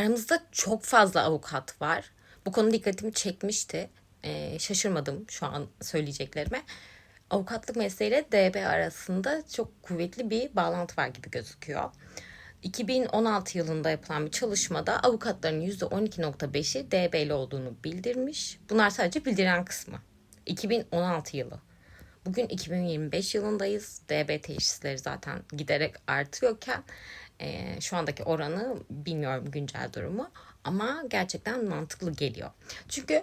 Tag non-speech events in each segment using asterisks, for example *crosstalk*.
aramızda çok fazla avukat var. Bu konu dikkatimi çekmişti. Ee, şaşırmadım şu an söyleyeceklerime. Avukatlık mesleğiyle DB arasında çok kuvvetli bir bağlantı var gibi gözüküyor. 2016 yılında yapılan bir çalışmada avukatların %12.5'i DB'li olduğunu bildirmiş. Bunlar sadece bildiren kısmı. 2016 yılı. Bugün 2025 yılındayız. DB teşhisleri zaten giderek artıyorken e, şu andaki oranı bilmiyorum güncel durumu ama gerçekten mantıklı geliyor. Çünkü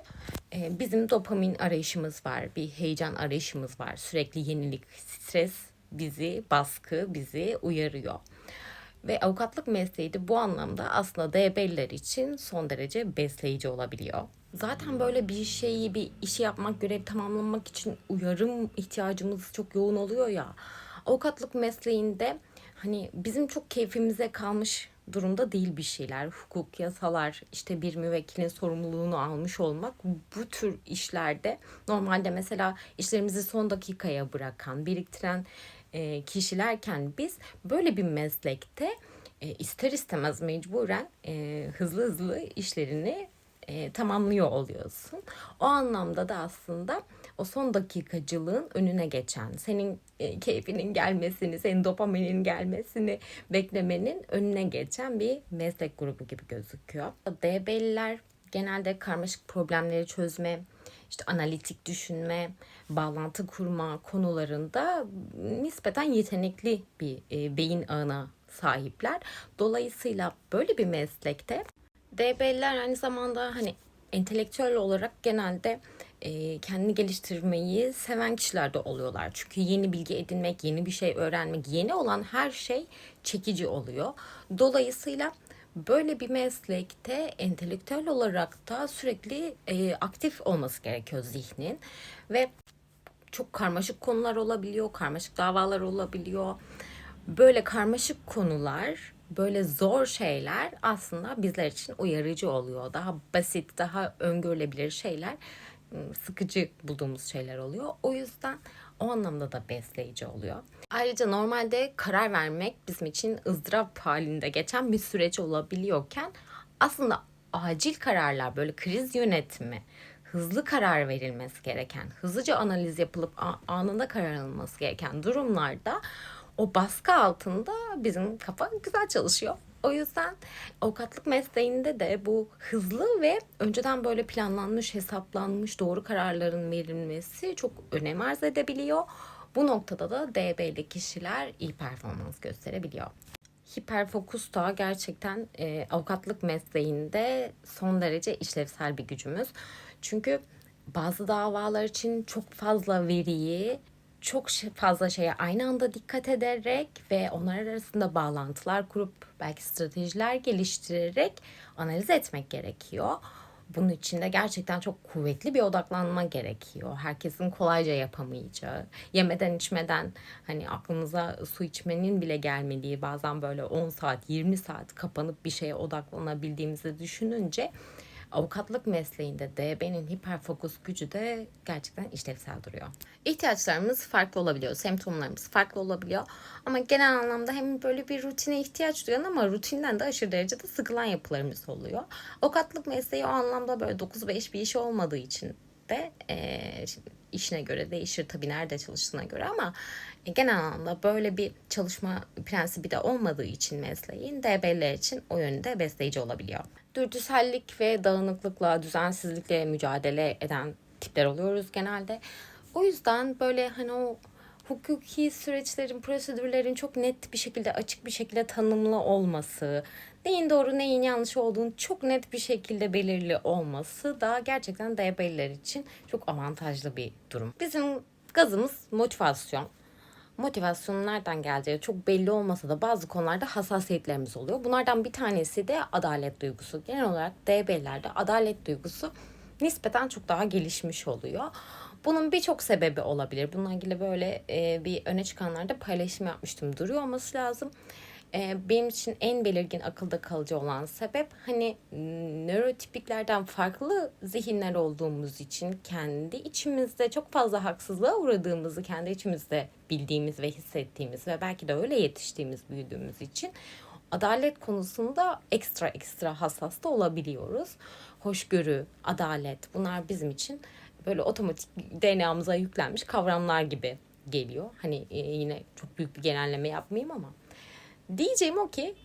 e, bizim dopamin arayışımız var, bir heyecan arayışımız var. Sürekli yenilik, stres bizi, baskı bizi uyarıyor. Ve avukatlık mesleği de bu anlamda aslında DB'liler için son derece besleyici olabiliyor. Zaten böyle bir şeyi, bir işi yapmak, görev tamamlamak için uyarım ihtiyacımız çok yoğun oluyor ya. Avukatlık mesleğinde hani bizim çok keyfimize kalmış durumda değil bir şeyler. Hukuk, yasalar, işte bir müvekkilin sorumluluğunu almış olmak bu tür işlerde normalde mesela işlerimizi son dakikaya bırakan, biriktiren e, kişilerken biz böyle bir meslekte e, ister istemez mecburen e, hızlı hızlı işlerini tamamlıyor oluyorsun. O anlamda da aslında o son dakikacılığın önüne geçen, senin e, keyfinin gelmesini, senin dopaminin gelmesini beklemenin önüne geçen bir meslek grubu gibi gözüküyor. DB'liler genelde karmaşık problemleri çözme, işte analitik düşünme, bağlantı kurma konularında nispeten yetenekli bir e, beyin ağına sahipler. Dolayısıyla böyle bir meslekte DB'liler aynı zamanda hani entelektüel olarak genelde e, kendini geliştirmeyi seven kişiler de oluyorlar. Çünkü yeni bilgi edinmek, yeni bir şey öğrenmek, yeni olan her şey çekici oluyor. Dolayısıyla böyle bir meslekte entelektüel olarak da sürekli e, aktif olması gerekiyor zihnin ve çok karmaşık konular olabiliyor, karmaşık davalar olabiliyor. Böyle karmaşık konular, böyle zor şeyler aslında bizler için uyarıcı oluyor. Daha basit, daha öngörülebilir şeyler sıkıcı bulduğumuz şeyler oluyor. O yüzden o anlamda da besleyici oluyor. Ayrıca normalde karar vermek bizim için ızdırap halinde geçen bir süreç olabiliyorken aslında acil kararlar böyle kriz yönetimi, hızlı karar verilmesi gereken, hızlıca analiz yapılıp anında karar alınması gereken durumlarda o baskı altında bizim kafa güzel çalışıyor. O yüzden avukatlık mesleğinde de bu hızlı ve önceden böyle planlanmış, hesaplanmış doğru kararların verilmesi çok önem arz edebiliyor. Bu noktada da DB'li kişiler iyi performans gösterebiliyor. Hiperfokus da gerçekten e, avukatlık mesleğinde son derece işlevsel bir gücümüz. Çünkü bazı davalar için çok fazla veriyi çok fazla şeye aynı anda dikkat ederek ve onlar arasında bağlantılar kurup belki stratejiler geliştirerek analiz etmek gerekiyor. Bunun için de gerçekten çok kuvvetli bir odaklanma gerekiyor. Herkesin kolayca yapamayacağı, yemeden içmeden hani aklımıza su içmenin bile gelmediği bazen böyle 10 saat, 20 saat kapanıp bir şeye odaklanabildiğimizi düşününce avukatlık mesleğinde DB'nin hiperfokus gücü de gerçekten işlevsel duruyor. İhtiyaçlarımız farklı olabiliyor, semptomlarımız farklı olabiliyor ama genel anlamda hem böyle bir rutine ihtiyaç duyan ama rutinden de aşırı derecede sıkılan yapılarımız oluyor. Avukatlık mesleği o anlamda böyle 9-5 bir iş olmadığı için de e, işine göre değişir tabii nerede çalıştığına göre ama genel anlamda böyle bir çalışma prensibi de olmadığı için mesleğin DB'ler için o yönde besleyici olabiliyor. Dürtüsellik ve dağınıklıkla, düzensizlikle mücadele eden tipler oluyoruz genelde. O yüzden böyle hani o hukuki süreçlerin, prosedürlerin çok net bir şekilde, açık bir şekilde tanımlı olması, neyin doğru neyin yanlış olduğunu çok net bir şekilde belirli olması da gerçekten DB'liler için çok avantajlı bir durum. Bizim gazımız motivasyon. Motivasyonun nereden geleceği çok belli olmasa da bazı konularda hassasiyetlerimiz oluyor. Bunlardan bir tanesi de adalet duygusu. Genel olarak DB'lerde adalet duygusu nispeten çok daha gelişmiş oluyor. Bunun birçok sebebi olabilir. Bununla ilgili böyle e, bir öne çıkanlarda paylaşım yapmıştım. Duruyor olması lazım. E, benim için en belirgin akılda kalıcı olan sebep hani nörotipiklerden farklı zihinler olduğumuz için kendi içimizde çok fazla haksızlığa uğradığımızı kendi içimizde bildiğimiz ve hissettiğimiz ve belki de öyle yetiştiğimiz büyüdüğümüz için adalet konusunda ekstra ekstra hassas da olabiliyoruz. Hoşgörü, adalet bunlar bizim için böyle otomatik DNA'mıza yüklenmiş kavramlar gibi geliyor. Hani e, yine çok büyük bir genelleme yapmayayım ama. Diyeceğim o ki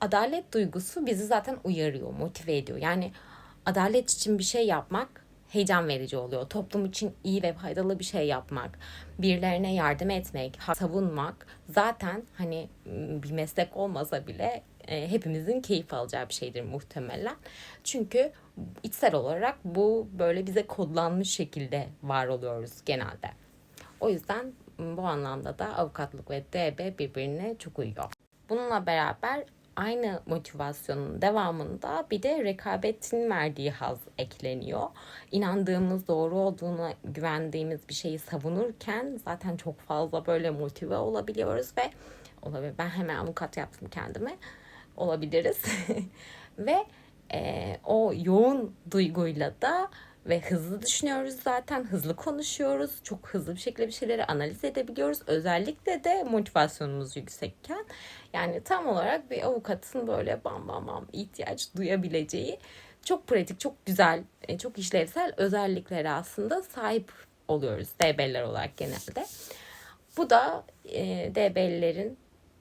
adalet duygusu bizi zaten uyarıyor, motive ediyor. Yani adalet için bir şey yapmak heyecan verici oluyor. Toplum için iyi ve faydalı bir şey yapmak, birilerine yardım etmek, savunmak zaten hani bir meslek olmasa bile e, hepimizin keyif alacağı bir şeydir muhtemelen. Çünkü içsel olarak bu böyle bize kodlanmış şekilde var oluyoruz genelde. O yüzden bu anlamda da avukatlık ve DB birbirine çok uyuyor. Bununla beraber aynı motivasyonun devamında bir de rekabetin verdiği haz ekleniyor. İnandığımız doğru olduğuna güvendiğimiz bir şeyi savunurken zaten çok fazla böyle motive olabiliyoruz ve olabilir. Ben hemen avukat yaptım kendime. Olabiliriz. *laughs* ve e, o yoğun duyguyla da ve hızlı düşünüyoruz zaten. Hızlı konuşuyoruz. Çok hızlı bir şekilde bir şeyleri analiz edebiliyoruz. Özellikle de motivasyonumuz yüksekken. Yani tam olarak bir avukatın böyle bam bam bam ihtiyaç duyabileceği çok pratik, çok güzel, e, çok işlevsel özelliklere aslında sahip oluyoruz DB'ler olarak genelde. Bu da e, DB'lilerin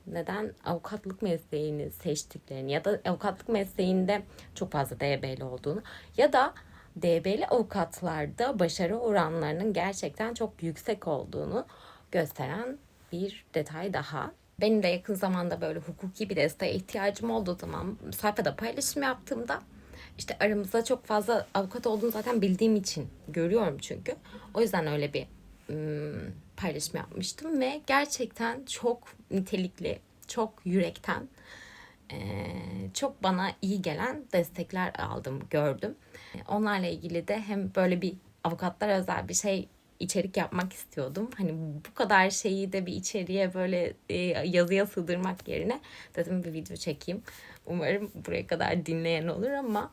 neden avukatlık mesleğini seçtiklerini ya da avukatlık mesleğinde çok fazla DB'li olduğunu ya da DB'li avukatlarda başarı oranlarının gerçekten çok yüksek olduğunu gösteren bir detay daha. Benim de yakın zamanda böyle hukuki bir desteğe ihtiyacım olduğu zaman sayfada paylaşım yaptığımda işte aramızda çok fazla avukat olduğunu zaten bildiğim için görüyorum çünkü. O yüzden öyle bir ım, paylaşım yapmıştım ve gerçekten çok nitelikli, çok yürekten, çok bana iyi gelen destekler aldım, gördüm. Onlarla ilgili de hem böyle bir avukatlar özel bir şey içerik yapmak istiyordum. Hani bu kadar şeyi de bir içeriğe böyle yazıya sığdırmak yerine dedim bir video çekeyim. Umarım buraya kadar dinleyen olur ama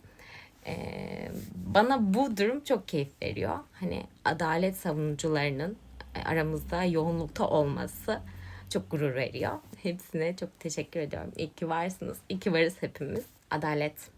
bana bu durum çok keyif veriyor. Hani adalet savunucularının aramızda yoğunlukta olması çok gurur veriyor. Hepsine çok teşekkür ediyorum. İyi ki varsınız. İyi ki varız hepimiz. Adalet.